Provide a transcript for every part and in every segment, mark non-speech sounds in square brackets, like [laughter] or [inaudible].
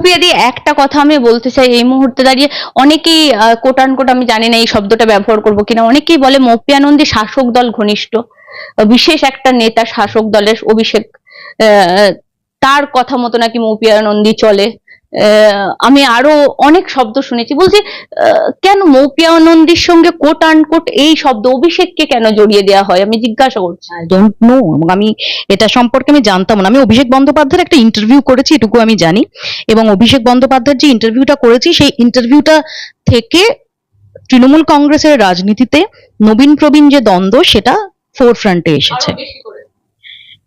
মৌপিয়া দিয়ে একটা কথা আমি বলতে চাই, এই মুহূর্তে দাঁড়িয়ে অনেকেই কোটান কোট আমি জানি না এই শব্দটা ব্যবহার করব কিনা, অনেকেই বলে মপিয়ানন্দী শাসক দল ঘনিষ্ঠ। বিশেষ একটা নেতা শাসক দলের অভিষেক তার কথা মতো নাকি মৌপিয়ানন্দী চলে। আমি আরও অনেক শব্দ শুনেছি। বলছি আহ, কেন মৌপিয়ানন্দীর সঙ্গে কোট আনকোট এই শব্দ অভিষেককে কেন জড়িয়ে দেওয়া হয়? আমি জিজ্ঞাসা করছি। আই ডোন্ট নো আমি এটা সম্পর্কে আমি জানতাম না। আমি অভিষেক বন্দ্যোপাধ্যায়ের একটা ইন্টারভিউ করেছি এটুকু আমি জানি। এবং অভিষেক বন্দ্যোপাধ্যায়ের যে ইন্টারভিউটা করেছি সেই ইন্টারভিউটা থেকে তৃণমূল কংগ্রেসের রাজনীতিতে নবীন প্রবীণ যে দ্বন্দ্ব সেটা ফোর ফ্রন্টে এসেছে।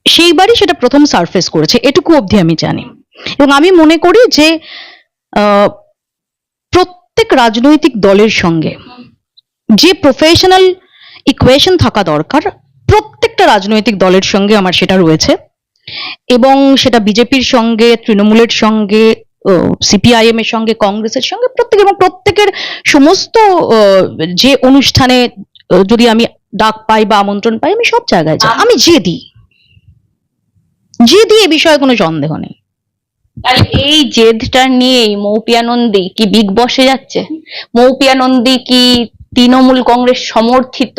সেইবারই সেটা প্রথম সারফেস করেছে। এটুকু অবধি আমি জানি। এবং আমি মনে করি যে আহ, প্রত্যেক রাজনৈতিক দলের সঙ্গে যে প্রফেশনাল ইকুয়েশন থাকা দরকার প্রত্যেকটা রাজনৈতিক দলের সঙ্গে আমার সেটা রয়েছে এবং সেটা বিজেপির সঙ্গে তৃণমূলের সঙ্গে সিপিআইএম এর সঙ্গে কংগ্রেসের সঙ্গে প্রত্যেক এবং প্রত্যেকের সমস্ত আহ, যে অনুষ্ঠানে যদি আমি ডাক পাই বা আমন্ত্রণ পাই আমি সব জায়গায় যাই। আমি যে দিই। যে দিই এ বিষয়ে কোনো সন্দেহ নেই। তাহলে এই জেদটা নিয়েই মৌপিয়ানন্দী কি বিগ বসে যাচ্ছে? মৌপিয়ানন্দী কি তৃণমূল কংগ্রেস সমর্থিত?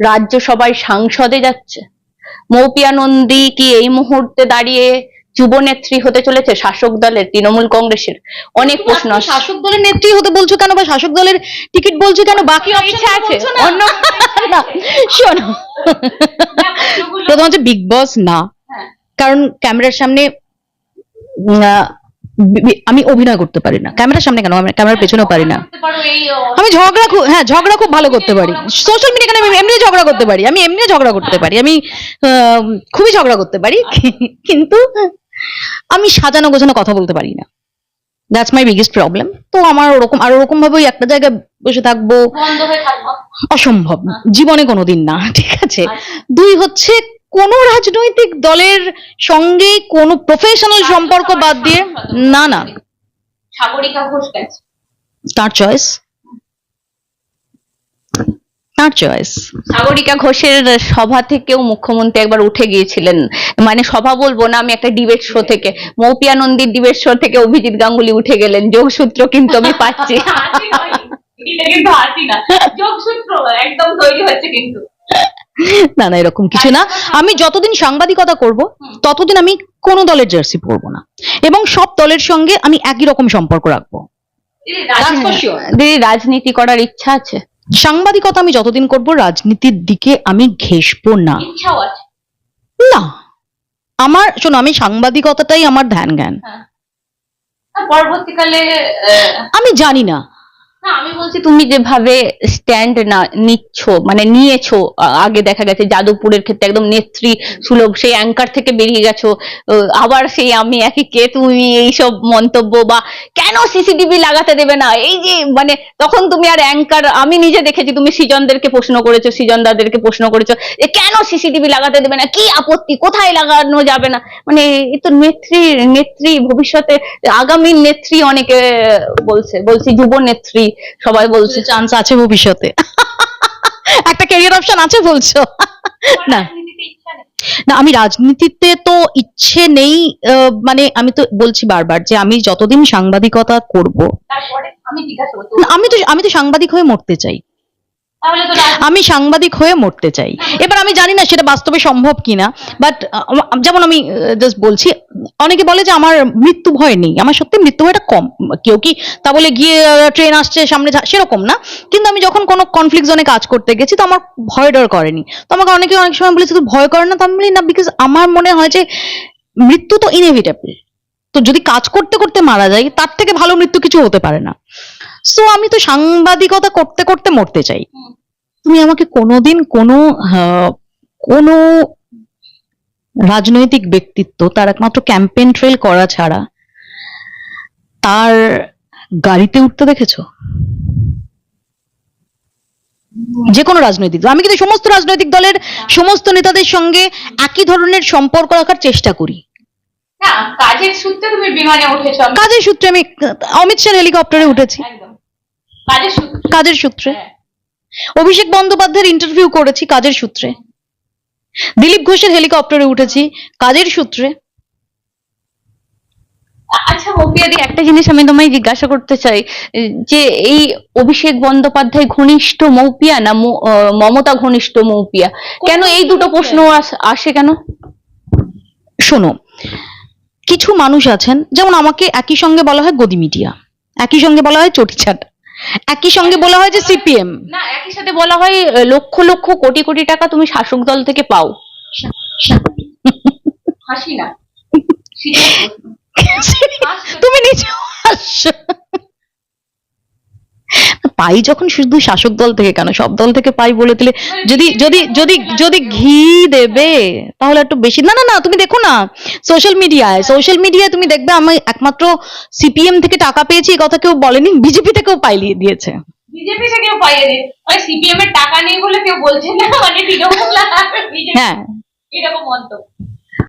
রাজ্যসভায় সাংসদে যাচ্ছে? মৌপিয়ানন্দী কি এই মুহূর্তে দাঁড়িয়ে যুবনেত্রী হতে চলেছে? শাসক দলের তৃণমূল কংগ্রেসের? অনেক প্রশ্ন শাসক দলের নেত্রী হতে বলছো কেন বা শাসক দলের টিকিট বলছো কেন? বাকি ইচ্ছা আছে। অন্য শোনো। প্রথম হচ্ছে বিগ বস না। হ্যাঁ। কারণ ক্যামেরার সামনে আমি অভিনয় করতে পারি না। ক্যামেরার সামনে কেন? ক্যামেরার পেছনেও পারি না। আমি ঝগড়া খুব হ্যাঁ ঝগড়া খুব ভালো করতে পারি। সোশ্যাল মিডিয়া আমি এমনি ঝগড়া করতে পারি? আমি এমনি ঝগড়া করতে পারি। আমি খুবই ঝগড়া করতে পারি। [laughs] কিন্তু আমি সাজানো গোছানো কথা বলতে পারি না। দ্যাটস মাই বিগেস্ট প্রবলেম তো আমার ওরকম আর ওরকম ভাবে ওই একটা জায়গায় বসে থাকব। অসম্ভব। জীবনে কোনোদিন না ঠিক আছে? দুই হচ্ছে কোন রাজনৈতিক দলের সঙ্গে কোনো প্রফেশনাল সম্পর্ক বাদ দিয়ে না না। সাগরিকা ঘোষ গেছে। তার চয়েস তার চয়েস সাগরিকা ঘোষের সভা থেকেও মুখ্যমন্ত্রী একবার উঠে গিয়েছিলেন। মানে সভা বলব না আমি একটা ডিবেট শো থেকে মৌপিয়ানন্দীর ডিবেট শো থেকে অভিজিৎ গাঙ্গুলি উঠে গেলেন। যোগসূত্র কিন্তু আমি পাচ্ছি। [laughs] কিন্তু হাসি না। যোগসূত্র একদম তৈরি হচ্ছে কিন্তু। না না এরকম কিছু না। আমি যতদিন সাংবাদিকতা করব ততদিন আমি কোনো দলের জার্সি পরবো না। এবং সব দলের সঙ্গে আমি একই রকম সম্পর্ক রাখব। দিদি, রাজনীতি- করার ইচ্ছা আছে? সাংবাদিকতা আমি যতদিন করব রাজনীতির দিকে আমি ঘেসবো না। না। আমার শোনো আমি সাংবাদিকতাটাই আমার ধ্যান জ্ঞান। পরবর্তীকালে আমি জানি না। না, আমি বলছি তুমি যেভাবে স্ট্যান্ড না, নিচ্ছ মানে নিয়েছো আগে দেখা গেছে যাদবপুরের ক্ষেত্রে একদম নেত্রী সুলভ, সেই অ্যাঙ্কার থেকে বেরিয়ে গেছো আবার সেই আমি একই কে, তুমি এইসব মন্তব্য বা কেন সিসিটিভি লাগাতে দেবে না? এই যে মানে তখন তুমি আর অ্যাঙ্কার আমি নিজে দেখেছি, তুমি সৃজনদেরকে প্রশ্ন করেছ সৃজন সৃজনদাদেরকে প্রশ্ন করেছ, যে কেন সিসিটিভি লাগাতে দেবে না? কি আপত্তি? কোথায় লাগানো যাবে না? মানে এ তো নেত্রী নেত্রী, ভবিষ্যতে আগামী নেত্রী অনেকে বলছে, বলছি যুব নেত্রী সবাই বলছে চান্স আছে ভবিষ্যতে। একটা ক্যারিয়ার অপশন আছে বলছো? না। না আমি রাজনীতিতে তো ইচ্ছে নেই আহ, মানে আমি তো বলছি বারবার যে আমি যতদিন সাংবাদিকতা করব আমি তো আমি তো সাংবাদিক হয়ে মরতে চাই। আমি সাংবাদিক হয়ে মরতে চাই। এবার আমি জানি না সেটা বাস্তবে সম্ভব কিনা বাট যেমন আমি জাস্ট বলছি অনেকে বলে যে আমার মৃত্যু ভয় নেই আমার সত্যি মৃত্যু ভয়টা কম। কেউ কি তা বলে গিয়ে ট্রেন আসছে সামনে সেরকম না। কিন্তু আমি যখন কোনো কনফ্লিক্ট জোনে কাজ করতে গেছি তো আমার ভয় ডর করেনি। তো আমাকে অনেকে অনেক সময় বলেছে তো ভয় করে না? তো আমি বলি না বিকজ আমার মনে হয় যে মৃত্যু তো ইনএভিটেবল তো যদি কাজ করতে করতে মারা যাই তার থেকে ভালো মৃত্যু কিছু হতে পারে না। সো আমি তো সাংবাদিকতা করতে করতে মরতে চাই। তুমি আমাকে কোনোদিন কোনো কোনো রাজনৈতিক ব্যক্তিত্ব তার একমাত্র ক্যাম্পেইন ট্রেল করা ছাড়া তার গাড়িতে উঠতে দেখেছ? যে কোনো রাজনৈতিক দল। আমি কিন্তু সমস্ত রাজনৈতিক দলের সমস্ত নেতাদের সঙ্গে একই ধরনের সম্পর্ক রাখার চেষ্টা করি। কাজের সূত্রে তুমি বিমানে উঠেছো। কাজের সূত্রে আমি অমিত শাহ হেলিকপ্টারে উঠেছি। কাজের সূত্রে। কাজের সূত্রে। হ্যাঁ। অভিষেক বন্দ্যোপাধ্যায়ের ইন্টারভিউ করেছি কাজের সূত্রে। দিলীপ ঘোষের হেলিকপ্টারে উঠেছি কাজের সূত্রে। আচ্ছা মৌপিয়াদি একটা জিনিস আমি তোমায় জিজ্ঞাসা করতে চাই যে এই অভিষেক বন্দ্যোপাধ্যায় ঘনিষ্ঠ মৌপিয়া না মমতা ঘনিষ্ঠ মৌপিয়া? কেন এই দুটো প্রশ্ন আসে কেন? শোনো কিছু মানুষ আছেন যেমন আমাকে একই সঙ্গে বলা হয় গদি মিডিয়া একই সঙ্গে বলা হয় চটিচাট একই সঙ্গে বলা হয় যে সিপিএম না একই সাথে বলা হয় লক্ষ লক্ষ কোটি কোটি টাকা তুমি শাসক দল থেকে পাও। হাসি না। তুমি নিজেও হাসছো পাই যখন শুধু শাসক দল থেকে কেন? সব দল থেকে পাই বলে দিলে যদি যদি যদি যদি ঘি দেবে তাহলে একটু বেশি। না না না তুমি দেখো না সোশ্যাল মিডিয়ায় সোশ্যাল মিডিয়ায় তুমি দেখবে আমি একমাত্র সিপিএম থেকে টাকা পেয়েছি এই কথা কেউ বলেনি বিজেপি থেকেও পাইলিয়ে দিয়েছে। বিজেপি থেকেও পাইয়ে দে ওই সিপিএম এর টাকা নেই বলে কেউ বলছে না মানে হ্যাঁ। এরকম মন্তব্য?